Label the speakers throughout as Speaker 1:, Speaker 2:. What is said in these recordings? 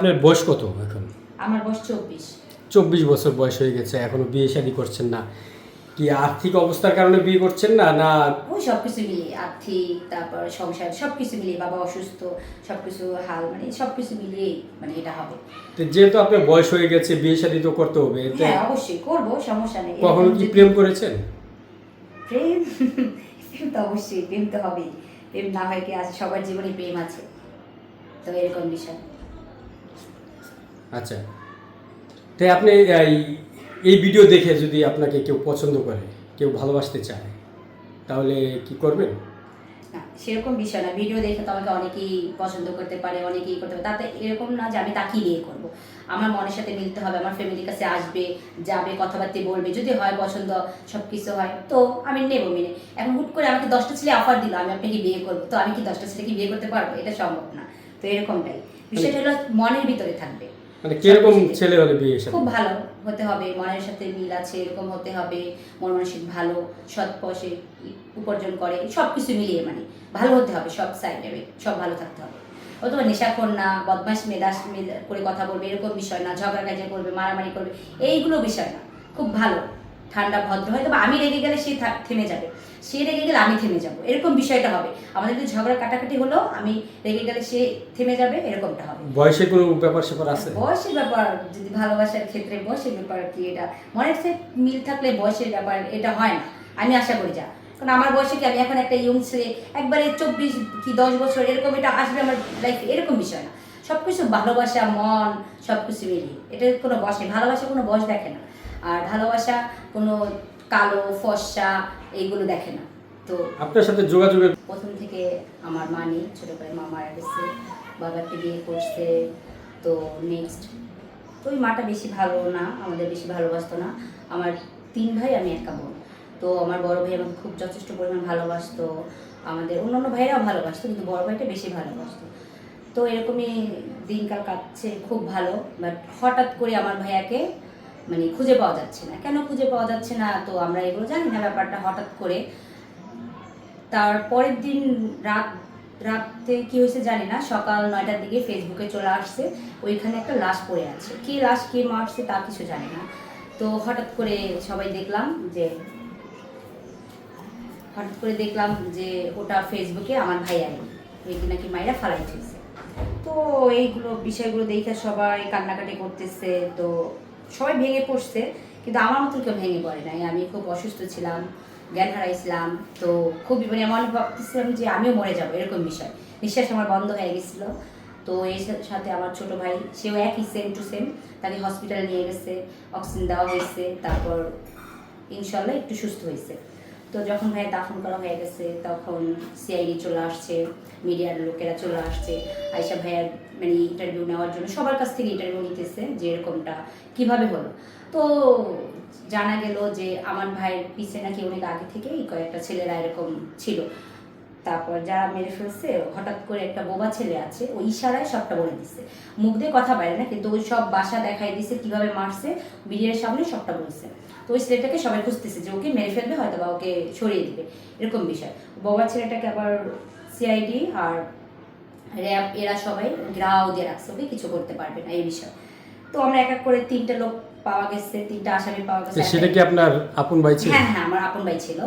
Speaker 1: আপনার বয়স কত এখন?
Speaker 2: আমার বয়স চব্বিশ।
Speaker 1: চব্বিশ বছর বয়স হয়ে গেছে এখনও বিয়ে শাদী করছেন না। কি আর্থিক অবস্থার কারণে বিয়ে করছেন না না?
Speaker 2: ওই সব কিছু মিলিয়ে আর্থিক তারপর সংসার সব কিছু মিলিয়ে বাবা অসুস্থ সব কিছু হাল মানে সব কিছু মিলিয়েই মানে এটা হবে।
Speaker 1: তো যেহেতু আপনার বয়স হয়ে গেছে বিয়ে শাদী তো করতে হবে
Speaker 2: হ্যাঁ অবশ্যই করব সমস্যা নেই।
Speaker 1: কখনো কি প্রেম করেছেন?
Speaker 2: প্রেম? প্রেম তো অবশ্যই প্রেম তো হবেই। প্রেম না হয় কি আছে সবার জীবনে প্রেম আছে। তো এরকম বিষয়।
Speaker 1: আচ্ছা। তাই আপনি এই ভিডিও দেখে যদি আপনাকে কেউ পছন্দ করে, কেউ ভালোবাসতে চায়, তাহলে কি করবেন?
Speaker 2: না, সেরকম বিষয় না। ভিডিও দেখে তো আমাকে অনেকেই পছন্দ করতে পারে, অনেকেই করতে পারে। তাতে এরকম না যে আমি তাকেই বিয়ে করব। আমার মনের সাথে মিলতে হবে, আমার ফ্যামিলির কাছে আসবে, যাবে, কথাবার্তা বলবে। যদি হয় পছন্দ সব কিছু হয়, তো আমি নেব মেনে। এখন হুট করে আমাকে দশটা ছেলে অফার দিল, আমি আপনাকে বিয়ে করব। তো আমি কি দশটা ছেলেকে বিয়ে করতে পারব? এটা সম্ভব না। তো এরকমটাই। বিষয়টা হলো মনের ভিতরে থাকবে।
Speaker 1: মানে কীরকম ছেলে হলে বিয়ে সাথে?
Speaker 2: খুব ভালো হতে হবে মনের সাথে মিল আছে এরকম হতে হবে মন মানসিক ভালো সৎ পশে উপার্জন করে সব কিছু মিলিয়ে মানে ভালো হতে হবে সব সাইডে সব ভালো থাকতে হবে। অথবা নেশাখোর না বদমাস মেদাস মেদ- করে কথা বলবে এরকম বিষয় না ঝগড়া কাজে করবে মারামারি করবে এইগুলো বিষয় না খুব ভালো। ঠান্ডা ভদ্র হয়তো বা আমি রেগে গেলে সে থেমে যাবে। সে রেগে গেলে আমি থেমে যাব। এরকম বিষয়টা হবে। আমাদের যদি ঝগড়া কাটাকাটি হলো আমি রেগে গেলে সে থেমে যাবে এরকমটা হবে।
Speaker 1: বয়সে কোনো ব্যাপার স্যাপার আছে?
Speaker 2: বয়সের ব্যাপার যদি ভালোবাসার ক্ষেত্রে বয়সের ব্যাপার কি এটা? মনের সাথে মিল থাকলে বয়সের ব্যাপার এটা হয় না। আমি আশা করি যা। কারণ আমার বয়সে কি আমি এখন একটা ইয়ং ছেলে একবারে চব্বিশ কি দশ বছর এরকম এটা আসবে আমার লাইফ এরকম বিষয় না। সব কিছু ভালোবাসা মন সব কিছু মিলিয়ে। এটা কোনো বয়স নেই। ভালোবাসা কোনো বয়স দেখে না। আর ভালোবাসা কোনো কালো ফর্সা এইগুলো দেখে না। তো
Speaker 1: আপনার সাথে যোগাযোগের
Speaker 2: প্রথম থেকে আমার মা নেই ছোটো করে মা মারা গেছে বাবাকে বিয়ে করছে তো নেক্সট তো ওই মাটা বেশি ভালো না আমাদের বেশি ভালোবাসতো না। আমার তিন ভাই আমি একা বোন। তো আমার বড় ভাই আমাকে খুব যথেষ্ট পরিমাণ ভালোবাসতো। আমাদের অন্যান্য ভাইরাও ভালোবাসতো কিন্তু বড় ভাইটা বেশি ভালোবাসতো। তো এরকমই দিনকাল কাটছে খুব ভালো। বাট হঠাৎ করে আমার ভাইয়াকে মানে খুঁজে পাওয়া যাচ্ছে না। কেন খুঁজে পাওয়া যাচ্ছে না? তো আমরা এগুলো জানি না ব্যাপারটা হঠাৎ করে। তার পরের দিন রাত রাতে কি হয়েছে জানি না। সকাল নয়টার দিকে ফেসবুকে চলে আসছে। ওইখানে একটা লাশ পড়ে আছে। কে লাশ, কে মারছে তা কিছু জানি না। তো হঠাৎ করে সবাই দেখলাম যে, হঠাৎ করে দেখলাম যে ওটা ফেসবুকে আমার ভাই আগে ওই কি নাকি মায়েরা ফালাই তো এইগুলো বিষয়গুলো দেখে সবাই কান্নাকাটি করতেছে। তো সবাই ভেঙে পড়ছে, কিন্তু আমার মতন কেউ ভেঙে পড়ে নাই। আমি খুব অসুস্থ ছিলাম, জ্ঞান হারাইছিলাম, তো খুবই মানে এমন ভাবতেছিলাম যে আমিও মরে যাব, এরকম বিষয়। নিঃশ্বাস আমার বন্ধ হয়ে গেছিল। তো এর সাথে আমার ছোট ভাই, সেও একই সেম টু সেম তাকে হসপিটালে নিয়ে গেছে অক্সিজেন দেওয়া হয়েছে, তারপর ইনশাল্লাহ একটু সুস্থ হয়েছে। তো যখন ভাইয়ের দাফন করা হয়ে গেছে, তখন সিআইডি চলে আসছে, মিডিয়ার লোকেরা চলে আসছে। আয়সা ভাইয়ার মানে ইন্টারভিউ নেওয়ার জন্য সবার কাছ থেকে ইন্টারভিউ নিতেছে যে এরকমটা কীভাবে হলো। তো জানা গেল যে আমার ভাইয়ের পিছে নাকি অনেক আগে থেকেই কয়েকটা ছেলেরা এরকম ছিল। তারপর যারা মেরে ফেলছে, হঠাৎ করে একটা বোবা ছেলে আছে ওই ইশারায় সবটা বলে দিচ্ছে মুখ দিয়ে কথা বাইরে না, কিন্তু ওই সব বাসা দেখাই দিছে, কীভাবে মারছে বিডিআর সামনে সবটা বলছে। তো ওই ছেলেটাকে সবাই খুঁজতেছে যে ওকে মেরে ফেলবে হয়তো বা ওকে সরিয়ে দিবে, এরকম বিষয়। বোবা ছেলেটাকে আবার সিআইডি আর র্যাব, এরা সবাই গ্রাও দিয়ে রাখছে, ওকে কিছু করতে পারবে না, এই বিষয়। তো আমরা এক এক করে তিনটা লোক পাওয়া গেছে তিনটা আসামি পাওয়া গেছে।
Speaker 1: সেটা কি আপনার আপন ভাই ছিল?
Speaker 2: হ্যাঁ হ্যাঁ আমার আপন ভাই ছিল।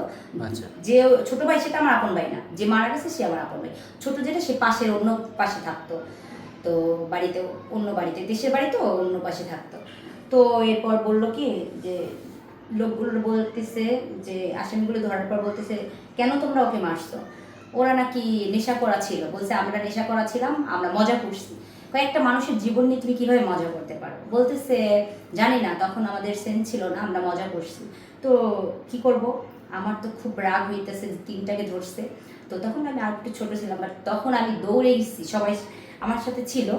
Speaker 1: আচ্ছা।
Speaker 2: যে ছোট ভাই সেটা আমার আপন ভাই না। যে মারা গেছে সে আমার আপন ভাই। ছোট যেটা সে পাশের অন্য পাশে থাকতো। তো বাড়িতে অন্য বাড়িতে দেশের বাড়ি তো অন্য পাশে থাকতো। তো এরপর বলল কি যে লোকগুলো বলতেছে যে আসামিগুলো ধরার পর বলতেছে কেন তোমরা ওকে মারছো? ওরা নাকি নেশা করা ছিল। বলছে আমরা নেশা করা ছিলাম আমরা মজা করছি। কয়েকটা মানুষের জীবন নিয়ে তুমি কীভাবে মজা করতে পারো? বলতেছে জানি না তখন আমাদের সেন্স ছিল না আমরা মজা করছি। তো কি করব? আমার তো খুব রাগ হইতেছে তিনটাকে ধরছে। তো তখন আমি আর একটু ছোট ছিলাম বাট তখন আমি দৌড়ে গেছি সবাই আমার সাথে ছিল।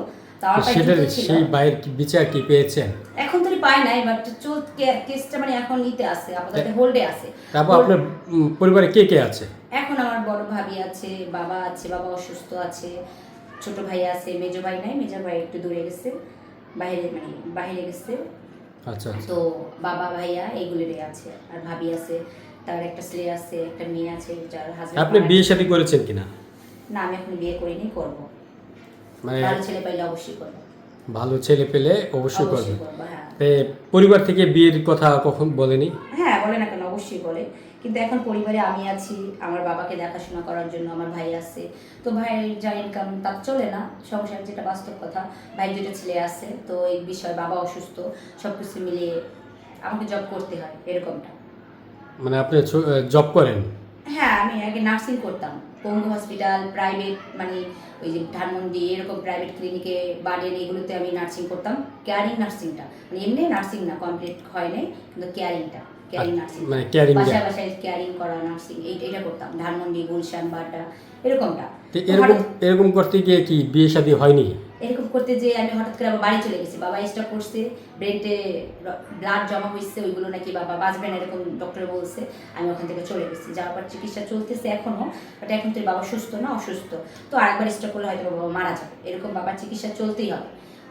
Speaker 1: সেই কি বিচার কি পেয়েছেন
Speaker 2: এখন তো পাই নাই বাট চোর কেসটা মানে এখন নিতে আছে আপাতত হোল্ডে আছে।
Speaker 1: তারপর আপনার পরিবারে কে কে আছে?
Speaker 2: এখন আমার বড় ভাবি আছে বাবা আছে বাবা অসুস্থ আছে। ছোট ভাই আছে মেজো ভাই নাই মেজো ভাই একটু দূরে গেছে বাইরে মানে বাইরে গেছে।
Speaker 1: আচ্ছা আচ্ছা।
Speaker 2: তো বাবা ভাইয়া এইগুলোরই আছে আর ভাবি আছে তার একটা ছেলে আছে একটা মেয়ে আছে যার হাজবেন্ড
Speaker 1: আপনি বিয়ে শাদী করেছেন কিনা?
Speaker 2: না আমি এখন বিয়ে করিনি করব।
Speaker 1: মানে
Speaker 2: ভালো ছেলে পাইলে অবশ্যই করব।
Speaker 1: ভালো ছেলে পেলে অবশ্যই করবে।
Speaker 2: হ্যাঁ।
Speaker 1: পরিবার থেকে বিয়ের কথা কখন বলেনি?
Speaker 2: হ্যাঁ বলে না কেন অবশ্যই বলে। কিন্তু এখন পরিবারে আমি আছি, আমার বাবাকে দেখাশোনা করার জন্য আমার ভাই আছে। তো ভাইয়ের যা ইনকাম তার চলে না, সংসার যেটা বাস্তব কথা ভাই দুটো ছেলে আছে, তো এই বিষয়ে বাবা অসুস্থ সব কিছু মিলিয়ে আমাকে জব করতে হয়, এরকমটা।
Speaker 1: মানে আপনি জব করেন?
Speaker 2: হ্যাঁ আমি আগে নার্সিং করতাম। পঙ্গু হসপিটাল প্রাইভেট মানে ওই যে ধানমন্ডি এরকম প্রাইভেট ক্লিনিকে বার্ডেন এগুলোতে আমি নার্সিং করতাম। কেয়ারিং নার্সিংটা মানে এমনি নার্সিং না কমপ্লিট হয় নাই কিন্তু কেয়ারিংটা কেয়ারিং নার্সিং
Speaker 1: মানে
Speaker 2: বাসায়। বাসায় কেয়ারিং করা নার্সিং এটা করতাম। ধানমন্ডি গুলশান বাড্ডা এরকমটা।
Speaker 1: এরকম এরকম করতে গিয়ে কি বিয়ে শাদী হয়নি?
Speaker 2: করতে যে আমি হঠাৎ করে আবার বাড়ি চলে গেছি। বাবা স্টক করছে ব্রেনটে ব্লাড জমা হয়েছে ওইগুলো নাকি বাবা বাঁচবে না এরকম ডক্টর বলছে। আমি ওখান থেকে চলে গেছি। যাওয়ার পর চিকিৎসা চলতেছে এখনও বাট এখন তো বাবা সুস্থ না, অসুস্থ। তো আরেকবার স্টক করলে হয়তো বাবা মারা যাবে। এরকম বাবার চিকিৎসা চলতেই হবে।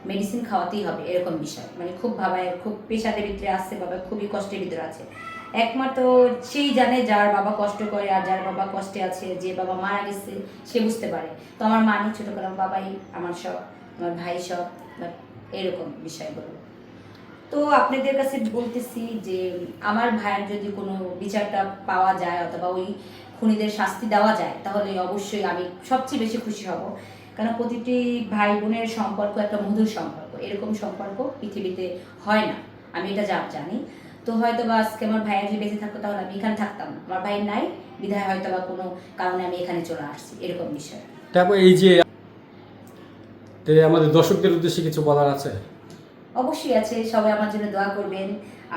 Speaker 2: মেডিসিন খাওয়াতেই হবে এরকম বিষয়। মানে খুব ভাবায় খুব পেশাদের ভিতরে আসছে বাবা খুবই কষ্টের ভিতরে আছে। একমাত্র সেই জানে যার বাবা কষ্ট করে আর যার বাবা কষ্টে আছে, যে বাবা মারা গেছে, সে বুঝতে পারে। তো আমার মা ছোটো করে বাবাই আমার সব আমার ভাই সব এরকম বিষয়গুলো। তো আপনাদের কাছে বলতেছি যে, আমার ভাইয়ের যদি কোনো বিচারটা পাওয়া যায় অথবা ওই খুনিদের শাস্তি দেওয়া যায়, তাহলে অবশ্যই আমি সবচেয়ে বেশি খুশি হব। কারণ প্রতিটি ভাই বোনের সম্পর্ক একটা মধুর সম্পর্ক, এরকম সম্পর্ক পৃথিবীতে হয় না। আমি এটা যা জানি। তো হয়তো বা আজকে আমার ভাইয়ের যদি বেঁচে থাকতো, তাহলে আমি এখানে থাকতাম না। আমার ভাই নাই, বিধায় হয়তো বা কোনো কারণে আমি এখানে চলে আসছি, এরকম বিষয়।
Speaker 1: তারপর এই যে তে আমাদের দর্শকদের উদ্দেশ্যে কিছু বলার আছে?
Speaker 2: অবশ্যই আছে সবাই আমার জন্য দোয়া করবেন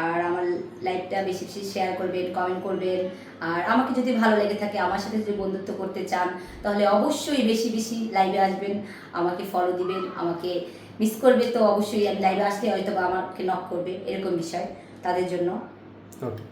Speaker 2: আর আমার লাইভটা বেশি বেশি শেয়ার করবেন কমেন্ট করবেন আর আমাকে যদি ভালো লেগে থাকে আমার সাথে যদি বন্ধুত্ব করতে চান তাহলে অবশ্যই বেশি বেশি লাইভে আসবেন আমাকে ফলো দিবেন আমাকে মিস করবে তো অবশ্যই আমি লাইভে আসলে হয়তো বা আমাকে নক করবে এরকম বিষয় তাদের জন্য।
Speaker 1: ওকে